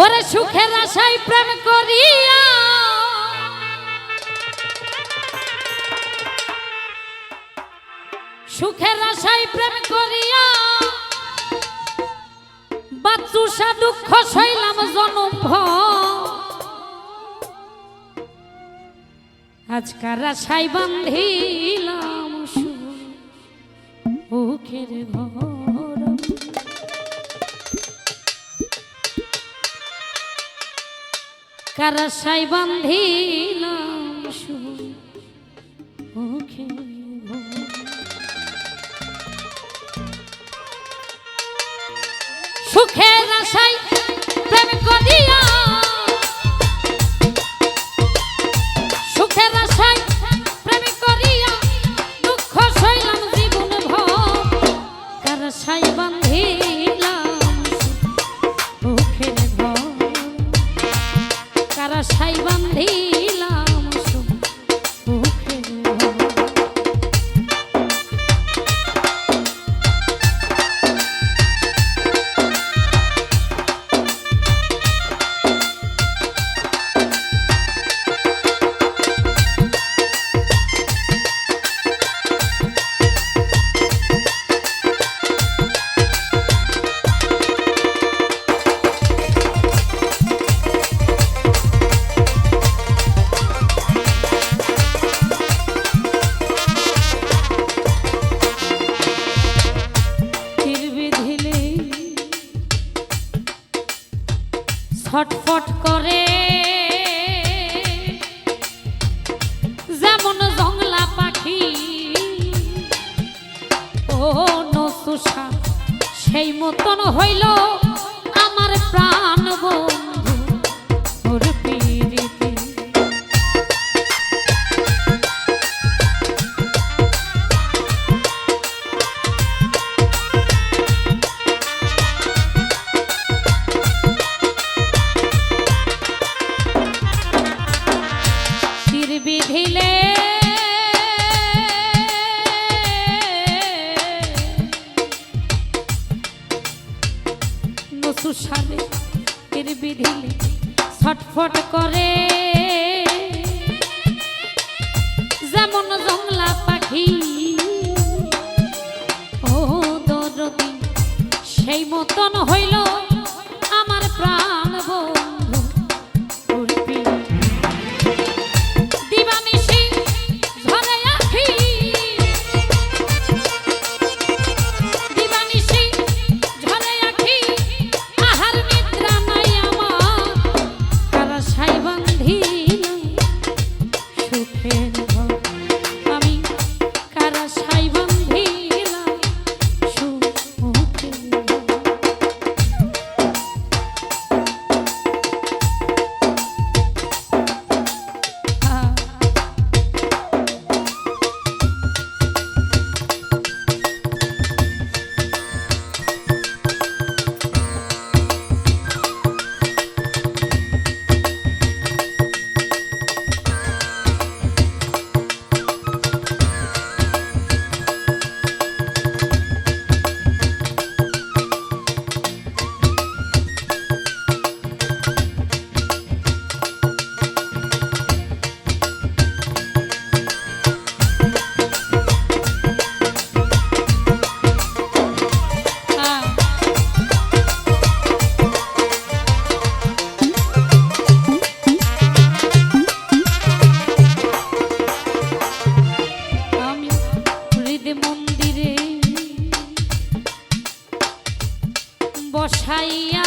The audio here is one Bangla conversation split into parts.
ওরে সুখের আশায় প্রেম করিয়া। সুখের আশায় প্রেম করিয়া। বাচ্চুষা দুঃখ সইলাম জনম আজকার আশায় বান্ধিলাম সুখের ঘর কারাশাই বান্ধিলাম সুখে সুখের আশাই প্রেম সাই বান্ধিলাম ছটফট করে। যেমন জংলা পাখি ও নসুষা সেই মতন হইল আমার প্রাণ বন্ধু। নসুসালে এর বিধিলে ছটফট করে। যেমন জংলা পাখি, ও দরদি, সেই মতন হইল আমার প্রাণ বন্ধু বসাইয়া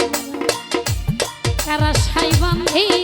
আশায় বান্ধি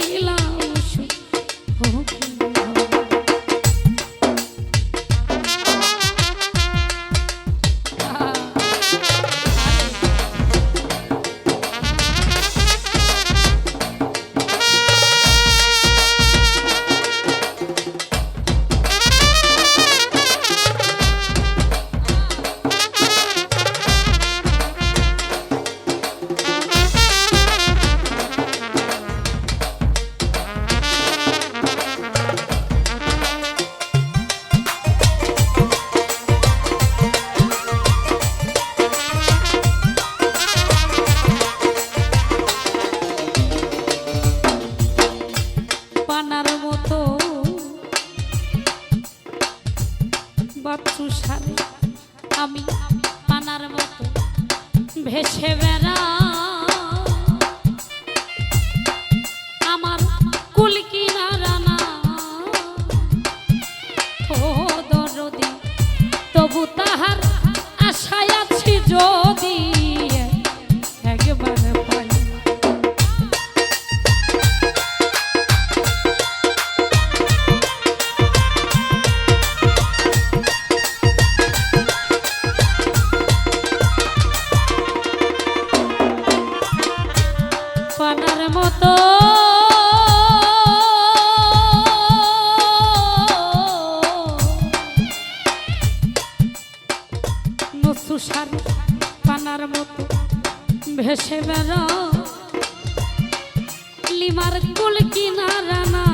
সীমার কুল কিনারা না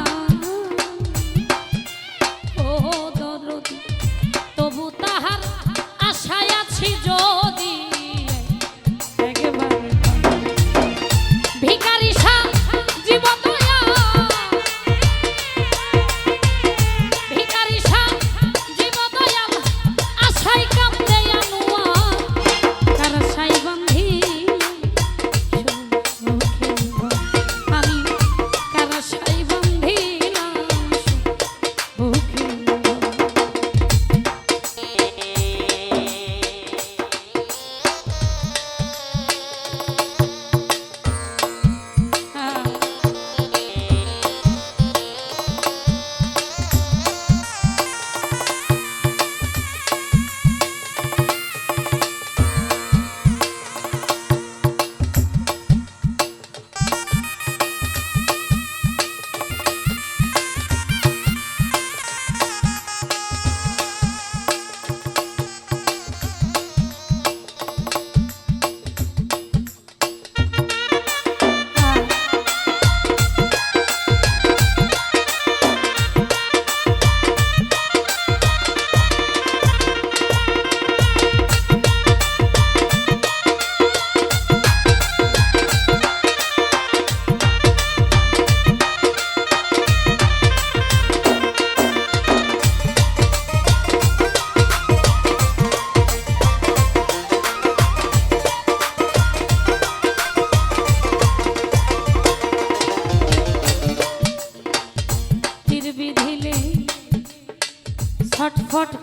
ছটফট